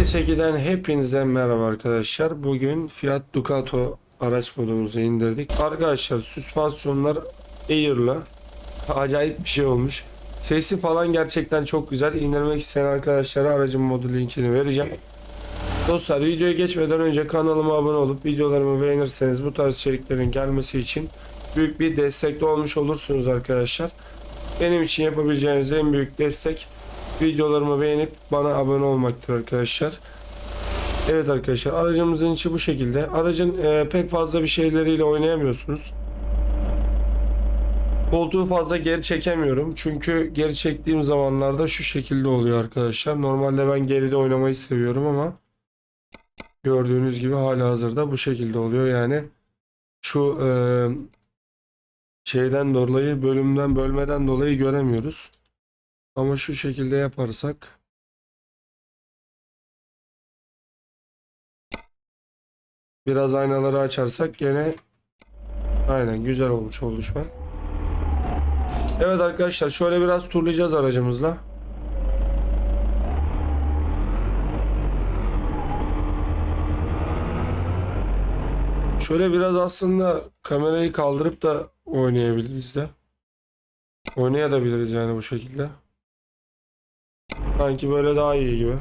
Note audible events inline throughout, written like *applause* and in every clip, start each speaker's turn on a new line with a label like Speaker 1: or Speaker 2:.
Speaker 1: GT8'den hepinize merhaba arkadaşlar. Bugün Fiat Ducato araç modumuzu indirdik. Arkadaşlar süspansiyonlar Air'la acayip bir şey olmuş. Sesi falan gerçekten çok güzel. İndirmek isteyen arkadaşlara aracın modu linkini vereceğim. Dostlar videoya geçmeden önce kanalıma abone olup videolarımı beğenirseniz bu tarz içeriklerin gelmesi için büyük bir destekli olmuş olursunuz arkadaşlar. Benim için yapabileceğiniz en büyük destek videolarımı beğenip bana abone olmaktır arkadaşlar. Evet arkadaşlar aracımızın içi bu şekilde. Aracın e, pek fazla bir şeyleriyle oynayamıyorsunuz. Koltuğu fazla geri çekemiyorum. Çünkü geri çektiğim zamanlarda şu şekilde oluyor arkadaşlar. Normalde ben geride oynamayı seviyorum ama gördüğünüz gibi hala hazırda bu şekilde oluyor. Yani şu e, şeyden dolayı bölümden bölmeden dolayı göremiyoruz. Ama şu şekilde yaparsak biraz aynaları açarsak gene aynen güzel olmuş oldu şu an. Evet arkadaşlar şöyle biraz turlayacağız aracımızla. Şöyle biraz aslında kamerayı kaldırıp da oynayabiliriz de. Oynayabiliriz yani bu şekilde. Sanki böyle daha iyi gibi.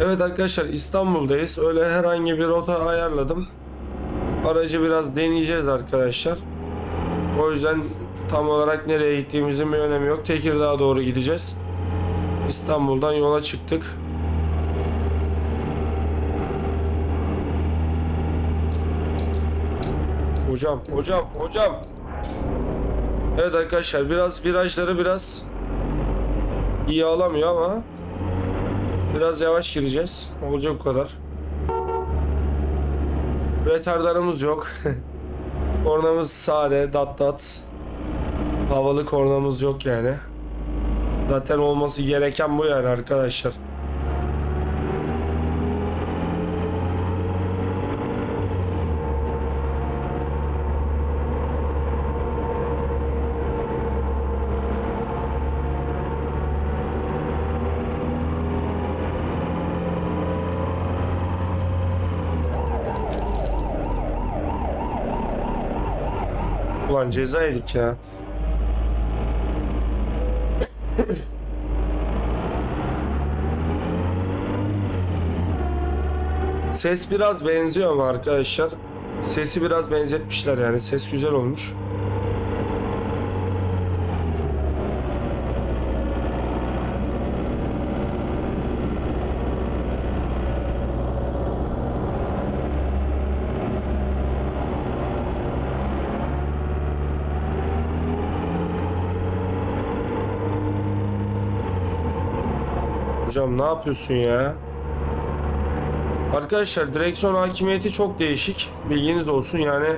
Speaker 1: Evet arkadaşlar İstanbul'dayız. Öyle herhangi bir rota ayarladım. Aracı biraz deneyeceğiz arkadaşlar. O yüzden tam olarak nereye gittiğimizin bir önemi yok. Tekirdağ'a doğru gideceğiz. İstanbul'dan yola çıktık. Hocam, hocam, hocam. Evet arkadaşlar biraz virajları biraz iyi alamıyor ama biraz yavaş gireceğiz. Olacak bu kadar. Retardarımız yok. *laughs* Kornamız sade, dat dat. Havalı kornamız yok yani. Zaten olması gereken bu yani arkadaşlar. Ulan ceza yedik ya. Ses biraz benziyor ama arkadaşlar. Sesi biraz benzetmişler yani. Ses güzel olmuş. Hocam ne yapıyorsun ya? Arkadaşlar direksiyon hakimiyeti çok değişik. Bilginiz olsun yani.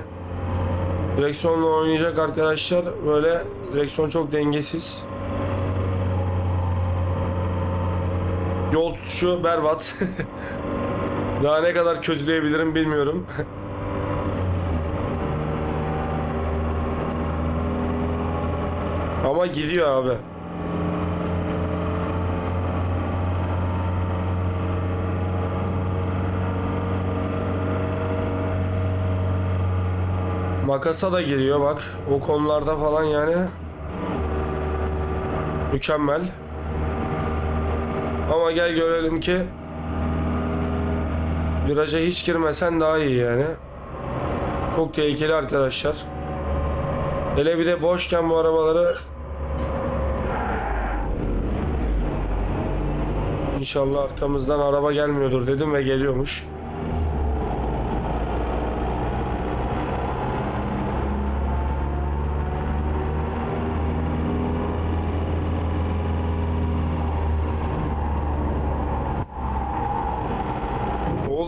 Speaker 1: Direksiyonla oynayacak arkadaşlar böyle direksiyon çok dengesiz. Yol tutuşu berbat. *laughs* Daha ne kadar kötüleyebilirim bilmiyorum. *laughs* Ama gidiyor abi. Makasa da giriyor bak. O konularda falan yani mükemmel. Ama gel görelim ki viraja hiç girmesen daha iyi yani. Çok tehlikeli arkadaşlar. Hele bir de boşken bu arabaları İnşallah arkamızdan araba gelmiyordur dedim ve geliyormuş.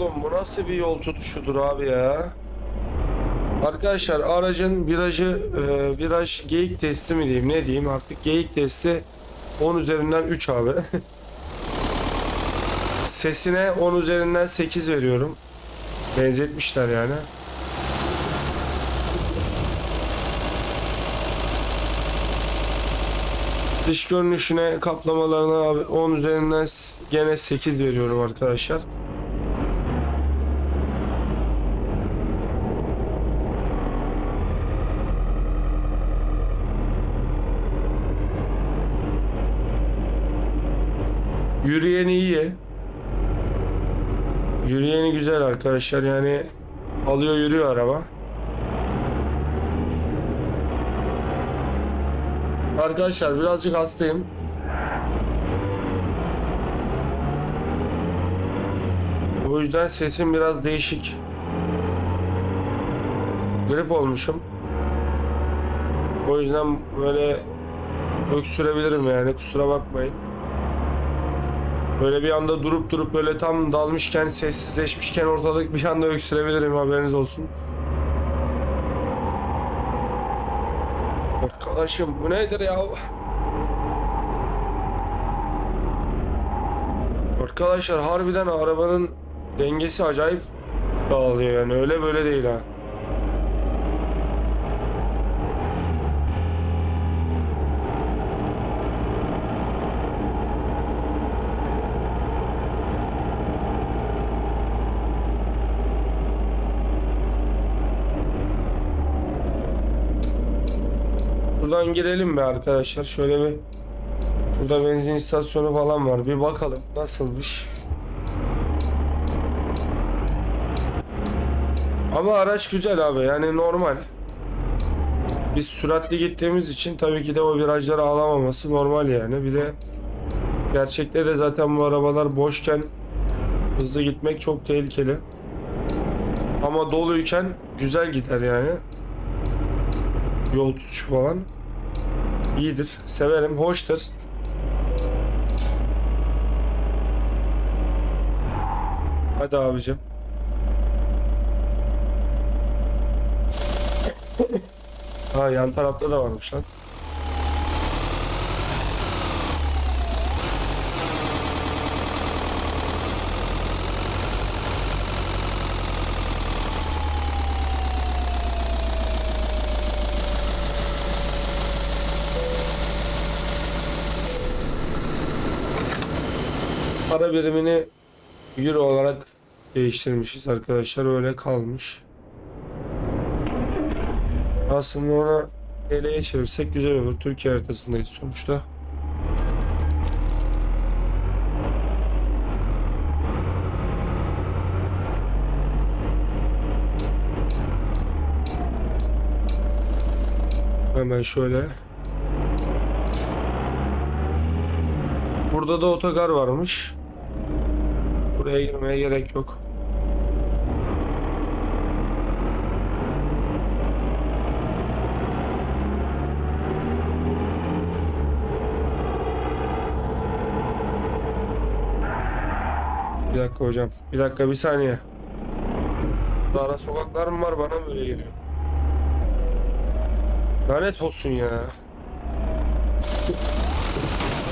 Speaker 1: Oğlum bu nasıl bir yol tutuşudur abi ya? Arkadaşlar aracın virajı e, viraj geyik testi mi diyeyim ne diyeyim artık geyik testi 10 üzerinden 3 abi. *laughs* Sesine 10 üzerinden 8 veriyorum. Benzetmişler yani. Dış görünüşüne kaplamalarına abi 10 üzerinden gene 8 veriyorum arkadaşlar. Yürüyeni iyi. Yürüyeni güzel arkadaşlar yani alıyor yürüyor araba. Arkadaşlar birazcık hastayım. O yüzden sesim biraz değişik. Grip olmuşum. O yüzden böyle öksürebilirim yani kusura bakmayın. Böyle bir anda durup durup böyle tam dalmışken sessizleşmişken ortalık bir anda öksürebilirim haberiniz olsun. Arkadaşım bu nedir ya? Arkadaşlar harbiden arabanın dengesi acayip dağılıyor yani öyle böyle değil ha. Buradan girelim be arkadaşlar. Şöyle bir Şurada benzin istasyonu falan var. Bir bakalım nasılmış. Ama araç güzel abi. Yani normal. Biz süratli gittiğimiz için tabii ki de o virajları alamaması normal yani. Bir de gerçekte de zaten bu arabalar boşken hızlı gitmek çok tehlikeli. Ama doluyken güzel gider yani. Yol tutuşu falan. İyidir. Severim. Hoştur. Hadi abicim. Ha yan tarafta da varmış lan. Para birimini euro olarak değiştirmişiz arkadaşlar öyle kalmış. Aslında ona TL'ye çevirsek güzel olur. Türkiye haritasındayız sonuçta. Hemen şöyle. Burada da otogar varmış. Buraya girmeye gerek yok. Bir dakika hocam. Bir dakika bir saniye. Burada ara sokaklar mı var bana mı öyle geliyor? Lanet olsun ya.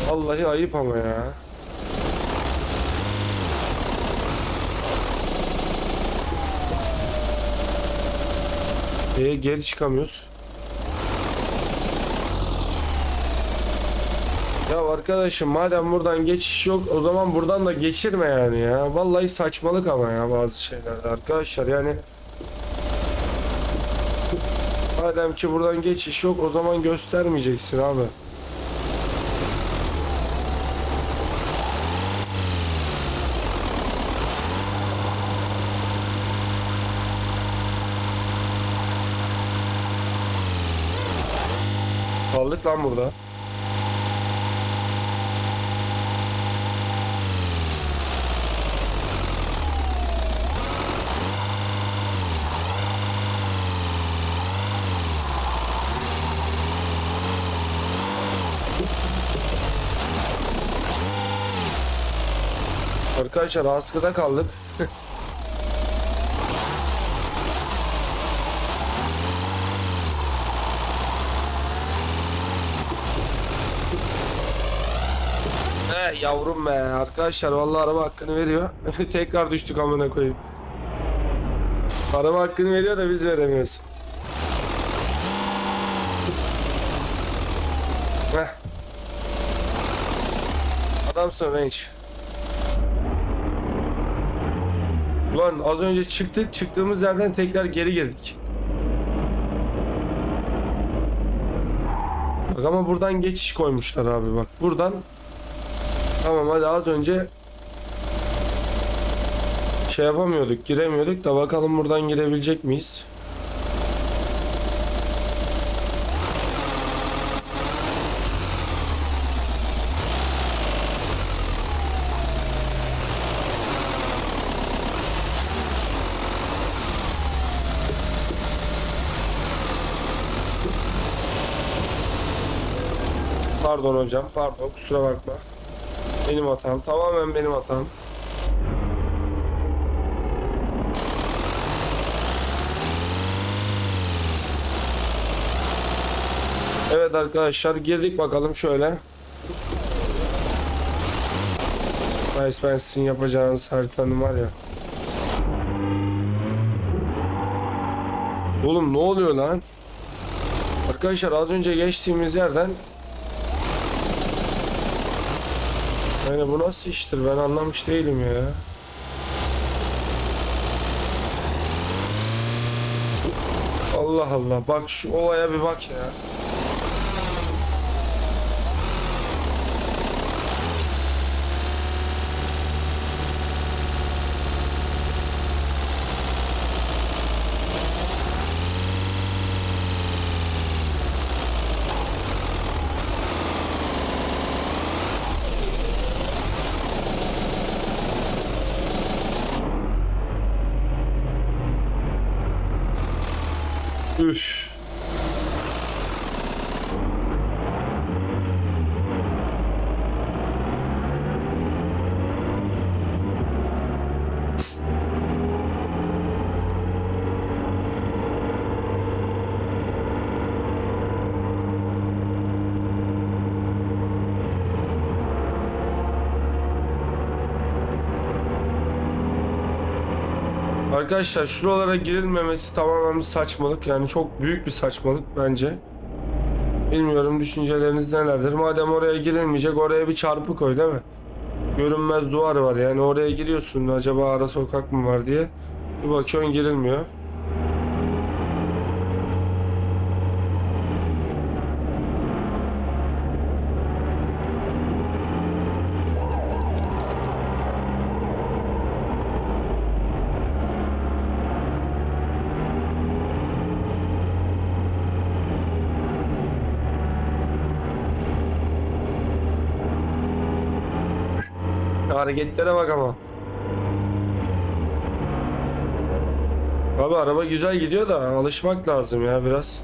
Speaker 1: Vallahi ayıp ama ya. E geri çıkamıyoruz. Ya arkadaşım madem buradan geçiş yok o zaman buradan da geçirme yani ya. Vallahi saçmalık ama ya bazı şeyler arkadaşlar yani. Madem ki buradan geçiş yok o zaman göstermeyeceksin abi. Kaldık lan burada. Arkadaşlar askıda kaldık. *laughs* yavrum be arkadaşlar vallahi araba hakkını veriyor. *laughs* Tekrar düştük amına koyayım. Araba hakkını veriyor da biz veremiyoruz. Heh. Adamsın Range. Ulan az önce çıktık. Çıktığımız yerden tekrar geri girdik. Bak ama buradan geçiş koymuşlar abi bak. Buradan Tamam hadi az önce şey yapamıyorduk, giremiyorduk da bakalım buradan girebilecek miyiz? Pardon hocam, pardon kusura bakma. Benim hatam, tamamen benim hatam. Evet arkadaşlar girdik bakalım şöyle. Nice ben sizin yapacağınız haritanın var ya. Oğlum ne oluyor lan? Arkadaşlar az önce geçtiğimiz yerden Yani bu nasıl iştir ben anlamış değilim ya. Allah Allah bak şu olaya bir bak ya. Üf. Arkadaşlar şuralara girilmemesi tamamen bir saçmalık. Yani çok büyük bir saçmalık bence. Bilmiyorum düşünceleriniz nelerdir. Madem oraya girilmeyecek oraya bir çarpı koy değil mi? Görünmez duvar var yani oraya giriyorsun acaba ara sokak mı var diye. Bir bakıyorsun girilmiyor. Hareketlere bak ama. Abi araba güzel gidiyor da alışmak lazım ya biraz.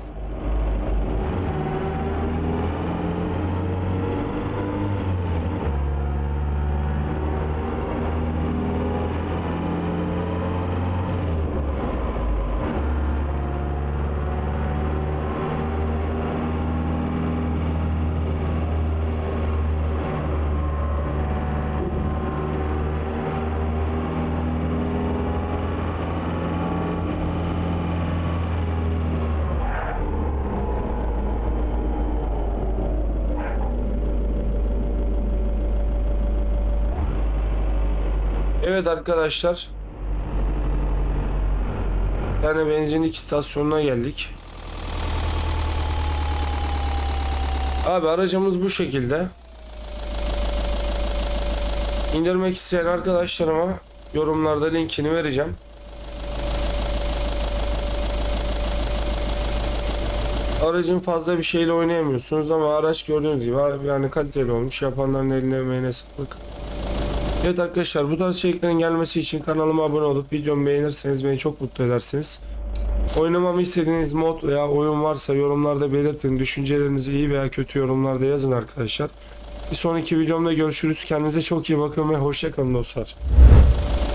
Speaker 1: Evet arkadaşlar. Yani benzinlik istasyonuna geldik. Abi aracımız bu şekilde. İndirmek isteyen arkadaşlarıma yorumlarda linkini vereceğim. Aracın fazla bir şeyle oynayamıyorsunuz ama araç gördüğünüz gibi yani kaliteli olmuş. Yapanların eline emeğine sağlık. Evet arkadaşlar bu tarz içeriklerin gelmesi için kanalıma abone olup videomu beğenirseniz beni çok mutlu edersiniz. Oynamamı istediğiniz mod veya oyun varsa yorumlarda belirtin. Düşüncelerinizi iyi veya kötü yorumlarda yazın arkadaşlar. Bir sonraki videomda görüşürüz. Kendinize çok iyi bakın ve hoşçakalın dostlar.